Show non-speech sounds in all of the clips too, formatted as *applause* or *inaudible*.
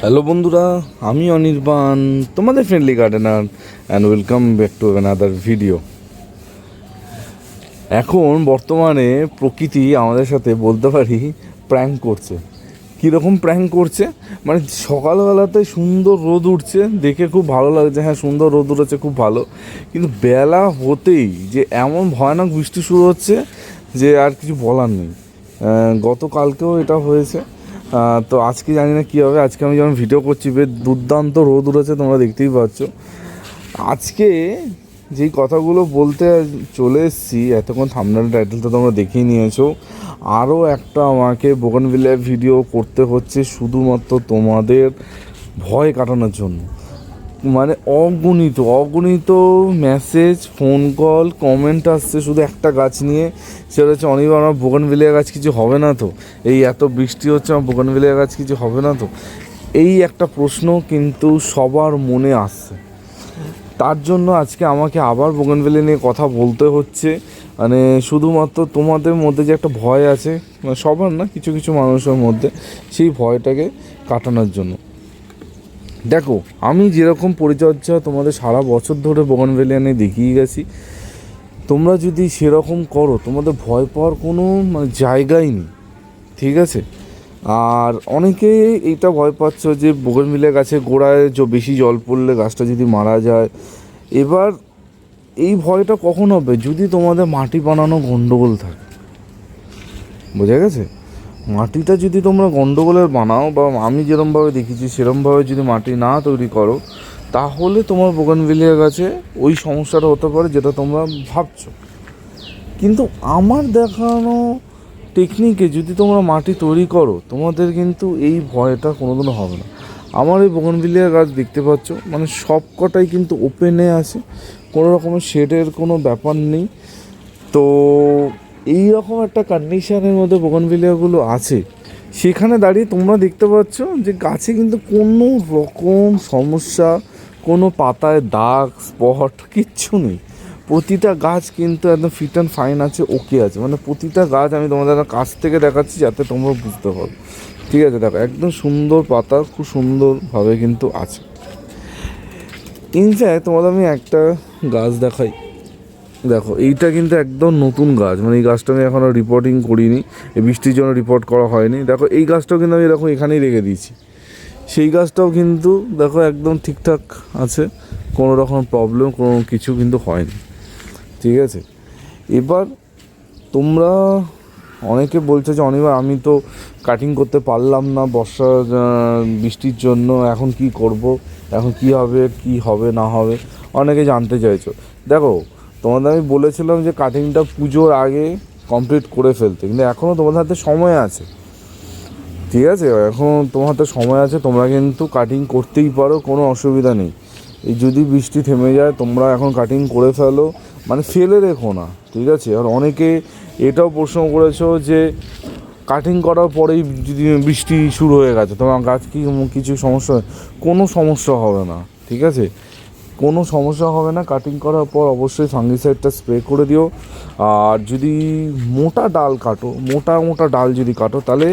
Hello বন্ধুরা, আমি অনির্বাণ, তোমাদের friendly gardener and welcome back to another video এখন বর্তমানে প্রকৃতি আমাদের সাথে বলতে পারি প্র্যাঙ্ক করছে। কীরকম প্র্যাঙ্ক করছে? মানে সকালবেলাতে সুন্দর রোদ উঠছে, দেখে খুব ভালো লাগছে। হ্যাঁ সুন্দর রোদ উঠেছে, খুব ভালো। কিন্তু বেলা হতেই যে এমন ভয়ানক বৃষ্টি শুরু হচ্ছে যে আর কিছু বলার নেই। গতকালকেও এটা হয়েছে। তো আজকে জানি না কী হবে। আজকে আমি যখন ভিডিও করছি, বেশ দুর্দান্ত রোদ উঠেছে, তোমরা দেখতেই পাচ্ছ। আজকে যেই কথাগুলো বলতে চলে এসেছি, এতক্ষণ থামনাল টাইটেলটা তোমরা দেখেই নিয়েছো। আরও একটা আমাকে বোগানভিলিয়া ভিডিও করতে হচ্ছে, শুধুমাত্র তোমাদের ভয় কাটানোর জন্য। মানে অগণিত অগণিত মেসেজ ফোন কল কমেন্ট আসছে শুধু একটা গাছ নিয়ে। সেটা হচ্ছে অনিবার আমার বোগানভিলিয়া গাছ কিছু হবে না তো? এই এত বৃষ্টি হচ্ছে, আমার বোগানভিলিয়া গাছ কিছু হবে না তো? এই একটা প্রশ্ন কিন্তু সবার মনে আসছে। তার জন্য আজকে আমাকে আবার বোগানভেলি নিয়ে কথা বলতে হচ্ছে। মানে শুধুমাত্র তোমাদের মধ্যে যে একটা ভয় আছে মানে সবার না, কিছু কিছু মানুষের মধ্যে সেই ভয়টাকে কাটানোর জন্য। দেখো, আমি যেরকম পরিচর্যা তোমাদের সারা বছর ধরে বোগানভেলিয়া নিয়ে দেখিয়ে গেছি, তোমরা যদি সেরকম করো, তোমাদের ভয় পাওয়ার কোনো মানে জায়গাই নেই, ঠিক আছে? আর অনেকে এইটা ভয় পাচ্ছ যে বোগেনভিলে গাছে গোড়ায় বেশি জল পড়লে গাছটা যদি মারা যায়। এবার এই ভয়টা কখন হবে? যদি তোমাদের মাটি বানানো গন্ডগোল থাকে। বোঝা গেছে? মাটিটা যদি তোমরা গন্ডগোলের বানাও বা আমি যেরমভাবে দেখেছি, সেরমভাবে যদি মাটি না তৈরি করো, তাহলে তোমার বোগানভিলিয়া গাছে ওই সমস্যাটা হতে পারে যেটা তোমরা ভাবছ। কিন্তু আমার দেখানো টেকনিকে যদি তোমরা মাটি তৈরি করো, তোমাদের কিন্তু এই ভয়টা কোনোদিনও হবে না। আমার এই বোগনভিলিয়া গাছ দেখতে পাচ্ছ মানে সব কটাই কিন্তু ওপেনে আছে, কোনো রকমের শেডের কোনো ব্যাপার নেই। তো এই রকম একটা কন্ডিশনের মধ্যে বোগনভিলিয়াগুলো আছে। সেখানে দাঁড়িয়ে তোমরা দেখতে পাচ্ছ যে গাছে কিন্তু কোনো রকম সমস্যা, কোনো পাতায় দাগ স্পট কিচ্ছু নেই। প্রতিটা গাছ কিন্তু একদম ফিট অ্যান্ড ফাইন আছে ওকে আছে। মানে প্রতিটা গাছ আমি তোমাদের কাছ থেকে দেখাচ্ছি যাতে তোমরা বুঝতে পারো। ঠিক আছে, দেখো, একদম সুন্দর পাতা, খুব সুন্দরভাবে কিন্তু আছে। ইনফ্যাক্ট তোমাদের আমি একটা গাছ দেখাই। দেখো, এইটা কিন্তু একদম নতুন গাছ। মানে এই গাছটা আমি এখনও রিপোর্টিং করিনি। এই বৃষ্টির জন্য রিপোর্ট করা হয়নি। দেখো, এই গাছটাও কিন্তু আমি দেখো এখানেই রেখে দিয়েছি। সেই গাছটাও কিন্তু দেখো একদম ঠিকঠাক আছে। কোনো রকম প্রবলেম কোনো কিছু কিন্তু হয়নি। ঠিক আছে? এবার তোমরা অনেকে বলছে যে অনিবার আমি তো কাটিং করতে পারলাম না বর্ষা বৃষ্টির জন্য। এখন কি করব? এখন কি হবে? কি হবে? না হবে? অনেকে জানতে চাইছো। দেখো তোমাদের আমি বলেছিলাম যে কাটিংটা পুজোর আগে কমপ্লিট করে ফেলতে। কিন্তু এখনও তোমাদের হাতে সময় আছে। ঠিক আছে? এখন তোমার হাতে সময় আছে, তোমরা কিন্তু কাটিং করতেই পারো, কোনো অসুবিধা নেই। এই যদি বৃষ্টি থেমে যায়, তোমরা এখন কাটিং করে ফেলো। মানে ফেলে রেখো না, ঠিক আছে? আর অনেকে এটাও প্রশ্ন করেছ যে কাটিং করার পরেই যদি বৃষ্টি শুরু হয়ে গেছে, তোমার গাছ কি কিছু সমস্যা কোনো সমস্যা হবে না, ঠিক আছে? কোনো সমস্যা হবে না। কাটিং করার পর অবশ্যই ফাঙ্গিসাইডটা স্প্রে করে দিও। আর যদি মোটা ডাল কাটো, মোটা মোটা ডাল যদি কাটো, তাহলে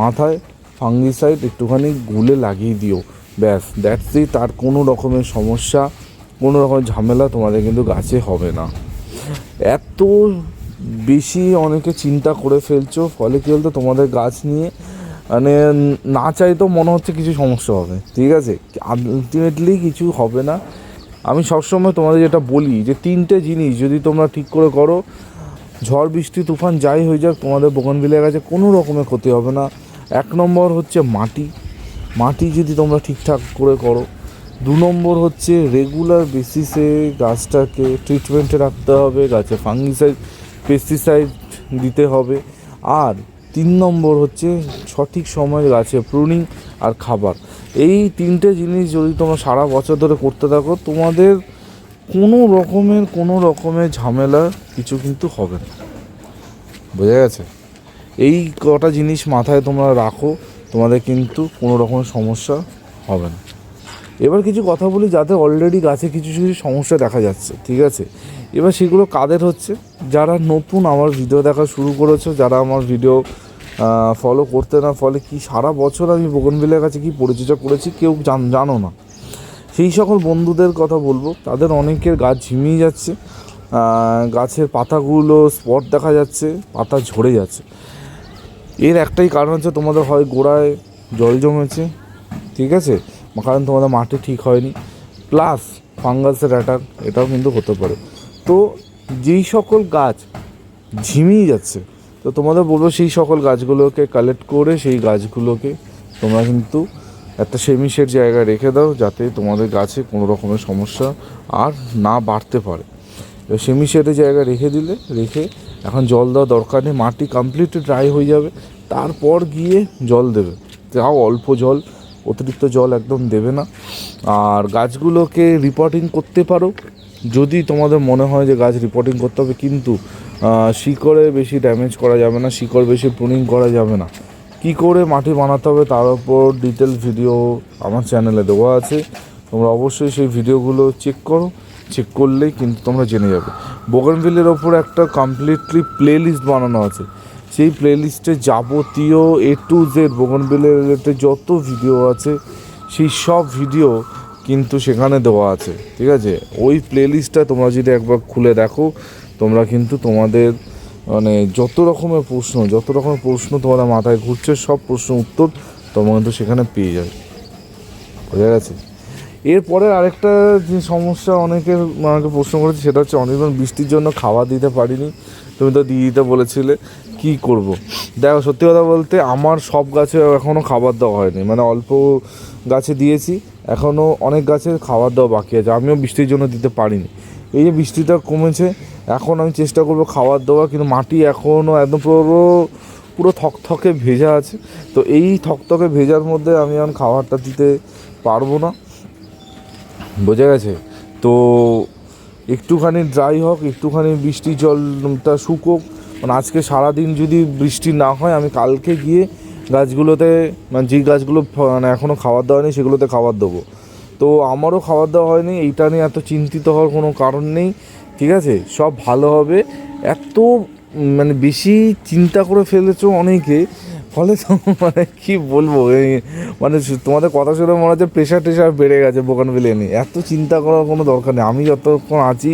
মাথায় ফাঙ্গিসাইড একটুখানি গুলে লাগিয়ে দিও। ব্যাস দ্যাটস ইট তার কোনো রকমের সমস্যা, কোনো রকমের ঝামেলা তোমাদের কিন্তু গাছে হবে না। এত বেশি অনেকে চিন্তা করে ফেলছো, ফলে কী বলতো, তোমাদের গাছ নিয়ে মানে না চাইতেও মনে হচ্ছে কিছু সমস্যা হবে। ঠিক আছে? আলটিমেটলি কিছু হবে না। আমি সবসময় তোমাদের যেটা বলি যে তিনটে জিনিস যদি তোমরা ঠিক করে করো, ঝড়, বৃষ্টি, তুফান, যাই হয়ে যাক, তোমাদের বোগানভিলিয়া গাছে কোনো রকমের ক্ষতি হবে না। এক নম্বর হচ্ছে মাটি। মাটি যদি তোমরা ঠিকঠাক করে করো, দু নম্বর হচ্ছে রেগুলার বেসিসে গাছটাকে ট্রিটমেন্টে রাখতে হবে, গাছে ফাঙ্গিসাইড পেস্টিসাইড দিতে হবে। আর তিন নম্বর হচ্ছে সঠিক সময় গাছে প্রুনিং আর খাবার। এই তিনটে জিনিস যদি তোমরা সারা বছর ধরে করতে থাকো, তোমাদের কোনো রকমের কোনো রকমের ঝামেলা কিছু কিন্তু হবে না। বোঝা গেছে? এই কটা জিনিস মাথায় তোমরা রাখো, তোমাদের কিন্তু কোনো রকমের সমস্যা হবে না। এবার কিছু কথা বলি যাদের অলরেডি গাছে কিছু কিছু সমস্যা দেখা যাচ্ছে, ঠিক আছে? এবার সেগুলো কাদের হচ্ছে? যারা নতুন আমার ভিডিও দেখা শুরু করেছ, যারা আমার ভিডিও ফলো করতে না, ফলে কি সারা বছর আমি বোগনভিলের কাছে কি পরিচর্যা করেছি কেউ জান, জানো না। সেই সকল বন্ধুদের কথা বলব, তাদের অনেকের গাছ ঝিমিয়ে যাচ্ছে গাছের পাতাগুলো স্পট দেখা যাচ্ছে, পাতা ঝরে যাচ্ছে। এর একটাই কারণ হচ্ছে তোমাদের হয় গোড়ায় জল জমেছে, ঠিক আছে? কারণ তোমাদের মাটি ঠিক হয়নি। প্লাস ফাঙ্গাসের অ্যাটাক এটাও কিন্তু হতে পারে। তো যেই সকল গাছ ঝিমিয়ে যাচ্ছে তো তোমাদের বলব সেই সকল গাছগুলোকে কালেক্ট করে সেই গাছগুলোকে তোমরা কিন্তু একটা সেমি শেড জায়গায় রেখে দাও যাতে তোমাদের গাছে কোনো রকমের সমস্যা আর না বাড়তে পারে। সেমি শেডের জায়গায় রেখে দিলে, রেখে এখন জল দেওয়া দরকার নেই, মাটি কমপ্লিট ড্রাই হয়ে যাবে, তারপর গিয়ে জল দেবে। তাও অল্প জল, অতিরিক্ত জল একদম দেবে না। আর গাছগুলোকে রিপোর্টিং করতে পারো। যদি তোমাদের মনে হয় যে গাছ রিপোর্টিং করতে হবে, কিন্তু শিকড়ে বেশি ড্যামেজ করা যাবে না, শিকড় বেশি প্রুনিং করা যাবে না। কি করে মাটি বানাতে হবে তার উপর ডিটেল ভিডিও আমার চ্যানেলে দেওয়া আছে। তোমরা অবশ্যই সেই ভিডিওগুলো চেক করো। চেক করলেই কিন্তু তোমরা জেনে যাবে। বোগানভিলের ওপর একটা কমপ্লিটলি প্লে লিস্ট বানানো আছে। সেই প্লে লিস্টে যাবতীয় এ টু জেড বোগানভিলের রিলেটেড যত ভিডিও আছে, সেই সব ভিডিও কিন্তু সেখানে দেওয়া আছে। ঠিক আছে? ওই প্লে লিস্টটা তোমরা যদি একবার খুলে দেখো তোমরা কিন্তু তোমাদের মানে যত রকমের প্রশ্ন, যত রকমের প্রশ্ন তোমাদের মাথায় ঘুরছে, সব প্রশ্ন উত্তর তোমরা কিন্তু সেখানে পেয়ে যাবে। বোঝা গেছে? এরপরে আরেকটা যে সমস্যা অনেকের আমাকে প্রশ্ন করেছে, সেটা হচ্ছে অনির্বাণ বৃষ্টির জন্য খাবার দিতে পারিনি। তুমি তো দিয়ে দিতে বলেছিলে, কি করব। দেখো, সত্যি কথা বলতে আমার সব গাছে এখনও খাবার দেওয়া হয়নি। মানে অল্প গাছে দিয়েছি এখনও অনেক গাছে খাবার দেওয়া বাকি আছে। আমিও বৃষ্টির জন্য দিতে পারিনি। এই যে বৃষ্টিটা কমেছে, এখন আমি চেষ্টা করব খাবার দেওয়া কিন্তু মাটি এখনও একদম পুরো পুরো থকথকে ভেজা আছে। তো এই থকথকে ভেজার মধ্যে আমি এখন খাবারটা দিতে পারব না। বোঝা গেছে? তো একটুখানি ড্রাই হোক, একটুখানি বৃষ্টি জলটা শুকোক। মানে আজকে সারাদিন যদি বৃষ্টি না হয়, আমি কালকে গিয়ে গাছগুলোতে মানে যেই গাছগুলো মানে এখনও খাবার দেওয়া নেই, সেগুলোতে খাবার দেবো। তো আমারও খাবার দাওয়া হয়নি, এইটা নিয়ে এত চিন্তিত হওয়ার কোনো কারণ নেই, ঠিক আছে? সব ভালো হবে। এত মানে বেশি চিন্তা করে ফেলেছো অনেকে, ফলে *laughs* মানে কী বলব মানে তোমাদের কথা শুনে মনে হচ্ছে প্রেশার টেশার বেড়ে গেছে বোকান নিয়ে। এত চিন্তা করার কোনো দরকার নেই। আমি যতক্ষণ আছি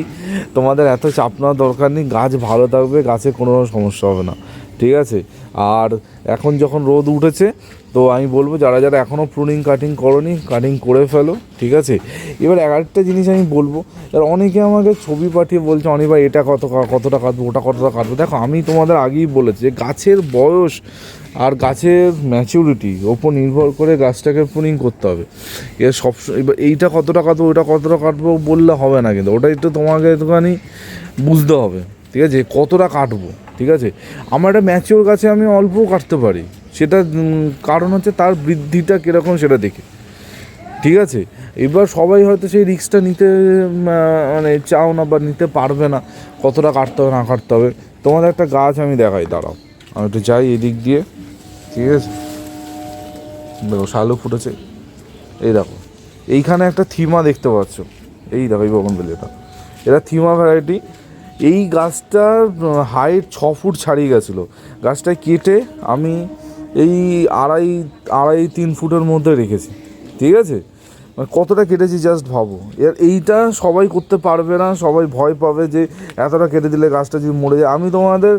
তোমাদের এত চাপ নেওয়ার দরকার নেই, গাছ ভালো থাকবে, গাছে কোনো সমস্যা হবে না, ঠিক আছে? আর এখন যখন রোদ উঠেছে, তো আমি বলব যারা যারা এখনও প্রুনিং কাটিং করনি কাটিং করে ফেলো, ঠিক আছে? এবার একটা জিনিস আমি বলব, এবার অনেকে আমাকে ছবি পাঠিয়ে বলছে অনিবার এটা কত, কতটা কাটবো, ওটা কতটা কাটবো? দেখো, আমি তোমাদের আগেই বলেছি গাছের বয়স আর গাছের ম্যাচুরিটি ওপর নির্ভর করে গাছটাকে প্রুনিং করতে হবে। এর সব এবার এইটা কতটা কাটবো ওটা কতটা কাটবো বললে হবে না কিন্তু ওটা একটু তোমাকে একটুখানি বুঝতে হবে, ঠিক আছে? কতটা কাটবো, ঠিক আছে? আমার একটা ম্যাচিওর গাছে আমি অল্পও কাটতে পারি, সেটা কারণ হচ্ছে তার বৃদ্ধিটা কীরকম সেটা দেখে, ঠিক আছে? এবার সবাই হয়তো সেই রিস্কটা নিতে মানে চাও না বা নিতে পারবে না, কতটা কাটতে হবে, না কাটতে হবে। তোমাদের একটা গাছ আমি দেখাই, দাঁড়াও। আমি একটু যাই এদিক দিয়ে। ঠিক আছে দেখো শালু ফুটেছে। এই দেখো, এইখানে একটা থিমা দেখতে পাচ্ছ। এই দেখো, এই বগনবেলিটা এটা থিমা ভ্যারাইটি। এই গাছটার হাইট ছ ফুট ছাড়িয়ে গেছিল। গাছটা কেটে আমি এই আড়াই আড়াই, তিন ফুটের মধ্যে রেখেছি। ঠিক আছে? মানে কতটা কেটেছি জাস্ট ভাবো। এর এইটা সবাই করতে পারবে না, সবাই ভয় পাবে যে, এতটা কেটে দিলে গাছটা যদি মরে যায়। আমি তোমাদের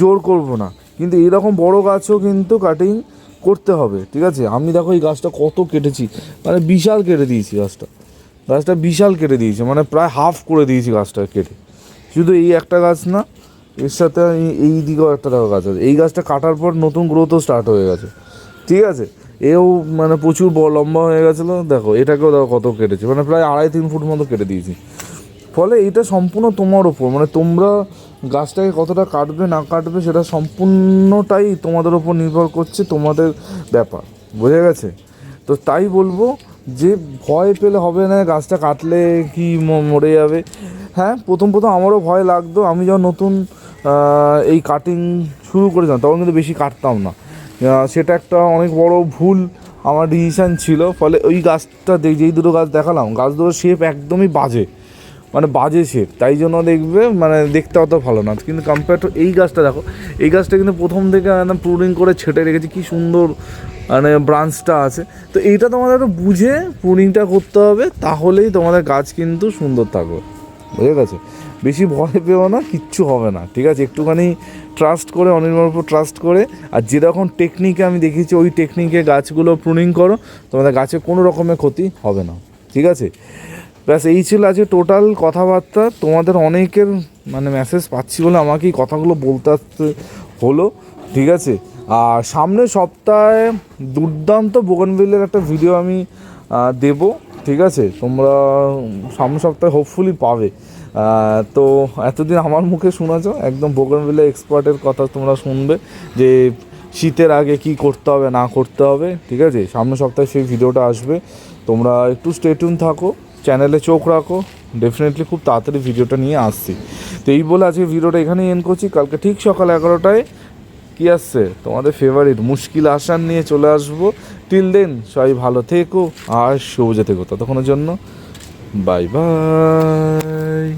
জোর করব না। কিন্তু এরকম বড় গাছও কিন্তু কাটিং করতে হবে, ঠিক আছে? আমি দেখো এই গাছটা কত কেটেছি মানে বিশাল কেটে দিয়েছি গাছটা। গাছটা বিশাল কেটে দিয়েছি মানে প্রায় হাফ করে দিয়েছি গাছটা কেটে। শুধু এই একটা গাছ না, এর সাথে এই- দিকেও একটা দেখো গাছ আছে। এই গাছটা কাটার পর নতুন গ্রোথও স্টার্ট হয়ে গেছে, ঠিক আছে? এও মানে প্রচুর লম্বা হয়ে গেছিল, দেখো, এটাকেও দেখো কত কেটেছে মানে প্রায় আড়াই, তিন ফুট মতো কেটে দিয়েছি। ফলে এটা সম্পূর্ণ তোমার ওপর মানে তোমরা গাছটাকে কতটা কাটবে, না কাটবে, সেটা সম্পূর্ণটাই তোমাদের ওপর নির্ভর করছে তোমাদের ব্যাপার। বোঝা গেছে? তো তাই বলব যে ভয় পেলে হবে না, গাছটা কাটলে কি মরে যাবে। হ্যাঁ প্রথম প্রথম আমারও ভয় লাগতো। আমি যখন নতুন এই কাটিং শুরু করেছিলাম, তখন কিন্তু বেশি কাটতাম না। সেটা একটা অনেক বড় ভুল আমার ডিসিশান ছিল। ফলে ওই গাছটা যেই দুটো গাছ দেখালাম, গাছ দুটো শেপ একদমই বাজে। মানে বাজে শেপ তাই জন্য দেখবে মানে দেখতে অত ভালো না। কিন্তু কম্পেয়ার টু এই গাছটা দেখো, এই গাছটা কিন্তু প্রথম থেকে একদম প্রুনিং করে ছেটে রেখেছি, কি সুন্দর মানে ব্রাঞ্চটা আছে। তো এইটা তোমাদের একটু বুঝে প্রুনিংটা করতে হবে, তাহলেই তোমাদের গাছ কিন্তু সুন্দর থাকবে। বুঝে গেছে? বেশি ভয় পেও না, কিচ্ছু হবে না, ঠিক আছে? একটুখানি ট্রাস্ট করে অনির্ভর উপর ট্রাস্ট করে, আর যেরকম টেকনিকে আমি দেখিয়েছি, ওই টেকনিকে গাছগুলো প্রুনিং করো, তোমাদের গাছে কোনো রকমের ক্ষতি হবে না, ঠিক আছে? ব্যাস, এই ছিল আজকে টোটাল কথাবার্তা। তোমাদের অনেকের মানে মেসেজ পাচ্ছি বলে আমাকে এই কথাগুলো বলতে আসতে হলো, ঠিক আছে? আর সামনের সপ্তাহে দুর্দান্ত বোগনভিলের একটা ভিডিও আমি দেব, ঠিক আছে? তোমরা সামনের সপ্তাহে হোপফুলি পাবে। তো এতদিন আমার মুখে শুনেছো? একদম বোগনভিলে এক্সপার্টের কথা তোমরা শুনবে, যে শীতের আগে কি করতে হবে, না করতে হবে, ঠিক আছে? সামনের সপ্তাহে সেই ভিডিওটা আসবে। তোমরা একটু স্টেটুন থাকো। চ্যানেলে চোখ রাখো। ডেফিনেটলি খুব তাড়াতাড়ি ভিডিওটা নিয়ে আসছি। তো এই বলে আজকে ভিডিওটা এখানেই এন করছি। কালকে ঠিক সকাল এগারোটায় কি আসছে? তোমাদের ফেভারিট মুশকিল আসান নিয়ে চলে আসব। টিল দেন সবাই ভালো থেকো আর সবুজে থেকো। ততক্ষণের জন্য বাই বাই